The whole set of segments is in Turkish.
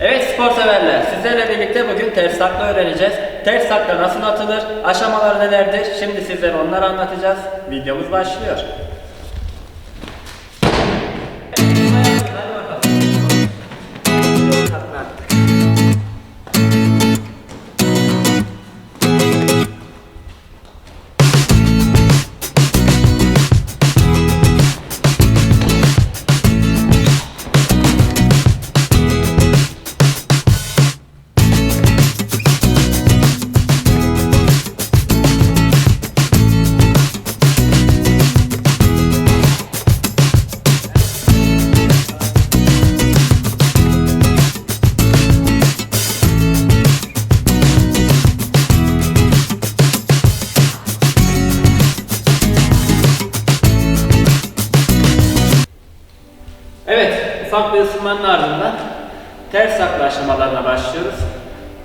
Evet spor severler, sizlerle birlikte bugün ters takla öğreneceğiz. Ters takla nasıl atılır, aşamaları nelerdir? Şimdi sizlere onları anlatacağız. Videomuz başlıyor. Isınmanın ardından ters takla aşamalarına başlıyoruz.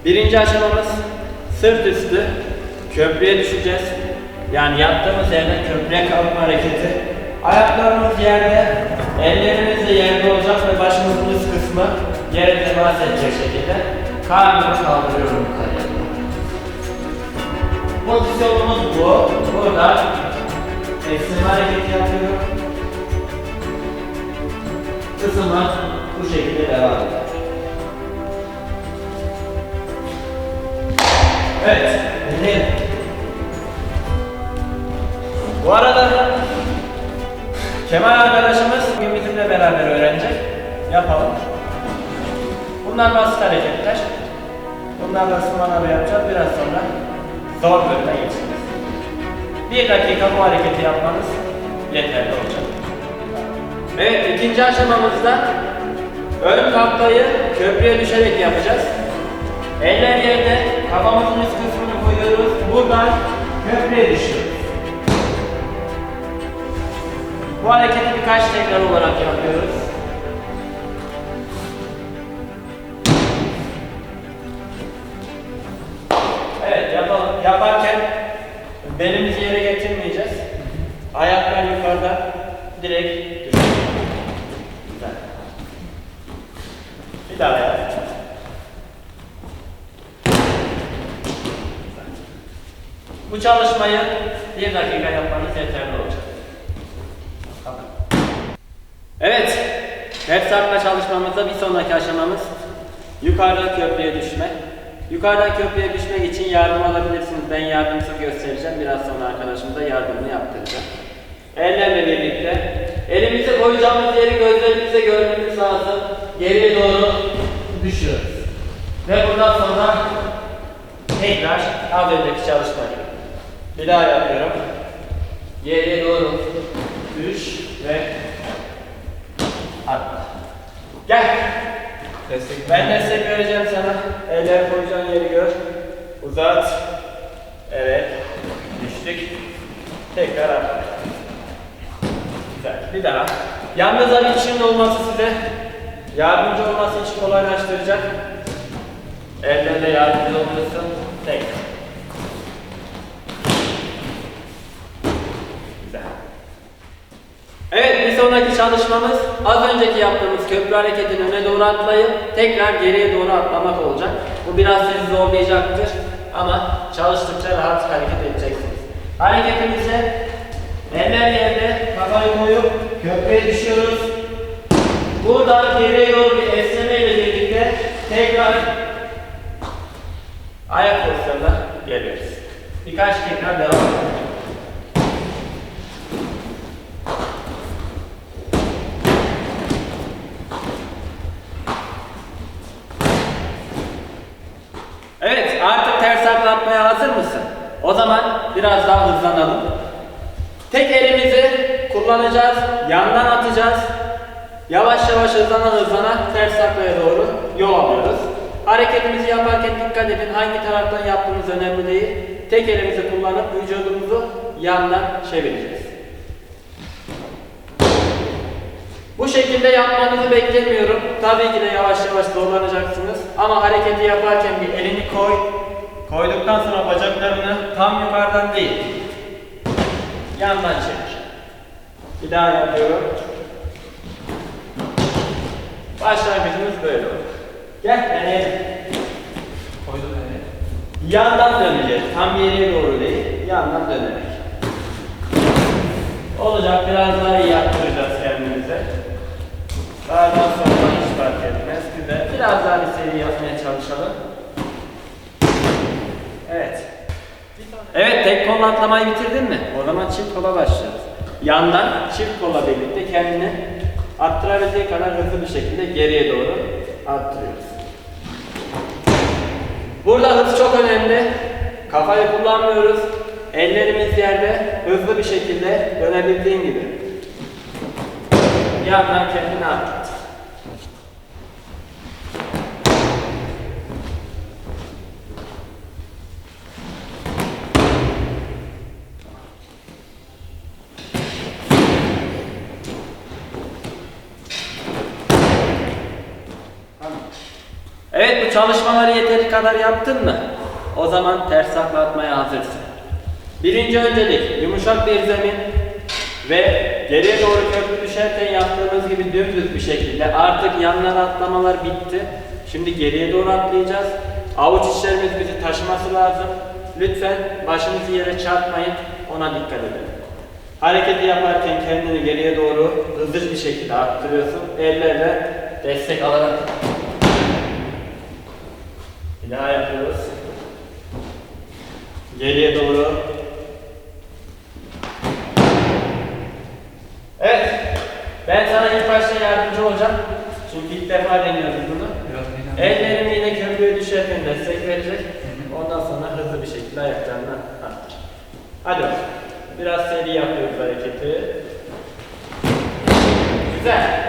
Birinci aşamamız sırt üstü köprüye düşeceğiz. Yani yattığımız yerden köprüye kalkma hareketi. Ayaklarımız yerde, ellerimiz de yerde olacak ve başımızın üst kısmı yere temas edecek şekilde karnımı kaldırıyorum yukarıya. Pozisyonumuz bu. Burada eksilme hareketi yapıyorum. Isınma bu şekilde devam eder. Evet, dinleyelim. Bu arada Kemal arkadaşımız bugün bizimle beraber öğrenecek. Yapalım. Bunlar basit hareketler. Bunlarla ısınmaları yapacağız. Biraz sonra zor bölüme geçeceğiz. Bir dakika bu hareketi yapmanız yeterli olacak. Evet ikinci aşamamızda ön kaplayı köprüye düşerek yapacağız. Eller yerde, kafamızın üst kısmını koyuyoruz. Buradan köprüye düşüyoruz. Bu hareketi birkaç tekrar olarak yapıyoruz. Evet yapalım. Yaparken belimizi yere getirmeyeceğiz. Ayaklar yukarıda. Direkt. Güzel. Bir daha yap. Bu çalışmayı bir dakika yapmanız yeterli olacak. Evet, ters sarkma çalışmamızda bir sonraki aşamamız yukarıdan köprüye düşme. Yukarıdan köprüye düşmek için yardım alabilirsiniz. Ben yardımcı göstereceğim. Biraz sonra arkadaşım da yardımını yaptıracak. Ellerle birlikte. Elimizi koyacağımız yeri gözlerimizle görmemiz lazım. Geriye doğru düşüyoruz. Ve bundan sonra tekrar az önceki çalışma gibi. Bir daha yapıyorum. Geriye doğru düş ve atla. Gel. Destek Ben destek vereceğim sana. Eller koyacağın yeri gör. Uzat. Evet. Düştük. Tekrar atla. Bir daha. Yalnız bir kişinin olması size yardımcı olması için kolaylaştıracak. Ellerle yardımcı oluyorsun. Tekrar. Güzel. Evet bir sonraki çalışmamız az önceki yaptığımız köprü hareketini öne doğru atlayıp tekrar geriye doğru atlamak olacak. Bu biraz sizi zorlayacaktır ama çalıştıkça rahat hareket edeceksiniz. Hareketimizde eller yerde kafayı koyup köprüye düşüyoruz. Buradan geriye doğru bir esneme ile birlikte tekrar ayak pozisyonuna geliyoruz. Birkaç tekrar devam edelim. Evet, artık ters takla atmaya hazır mısın? O zaman biraz daha hızlanalım. Tek elimizi kullanacağız, yandan atacağız. Yavaş yavaş hızlana hızlana ters taklaya doğru yol alıyoruz. Hareketimizi yaparken dikkat edin, hangi taraftan yaptığımız önemli değil. Tek elimizi kullanıp vücudumuzu yandan çevireceğiz. Bu şekilde yapmanızı beklemiyorum. Tabii ki de yavaş yavaş zorlanacaksınız. Ama hareketi yaparken bir elini koy. Koyduktan sonra bacaklarını tam yukarıdan değil. Yandan çevir. Bir daha yapıyorum. Başlangıcımız böyle olur. Gel deneyelim. Koydum nereye? Yandan döneceğiz. Tam geriye doğru değil. Yandan dönerek. Olacak. Biraz daha iyi yaptıracağız kendimize. Daha sonra hiç fark etmez. Güzel. Biraz daha bir seri yapmaya çalışalım. Evet. Evet tek kolla atlamayı bitirdin mi? O zaman çift kola başlıyoruz. Yandan çift kola birlikte kendini attırabildiği kadar hızlı bir şekilde geriye doğru attırıyoruz. Burada hız çok önemli. Kafayı kullanmıyoruz. Ellerimiz yerde hızlı bir şekilde dönebildiğin gibi. Yandan kendini at. Tamam. Evet bu çalışmaları yeteri kadar yaptın mı? O zaman ters takla atmaya hazırsın. Birinci öncelik yumuşak bir zemin ve geriye doğru köprü düşerken yaptığımız gibi dümdüz bir şekilde artık yanlara atlamalar bitti. Şimdi geriye doğru atlayacağız. Avuç içlerimiz bizi taşıması lazım. Lütfen başınızı yere çarpmayın. Ona dikkat edin. Hareketi yaparken kendini geriye doğru hızlı bir şekilde arttırıyorsun. Ellerle destek alarak bir daha yapıyoruz. Geriye doğru. Evet. Ben sana ilk başta yardımcı olacağım. Çünkü ilk defa deniyoruz bunu. Ellerim yine köprüye düşerken destek verecek. Ondan sonra hızlı bir şekilde ayaklarına at. Hadi bakalım. Biraz seri yapıyoruz hareketi. Güzel.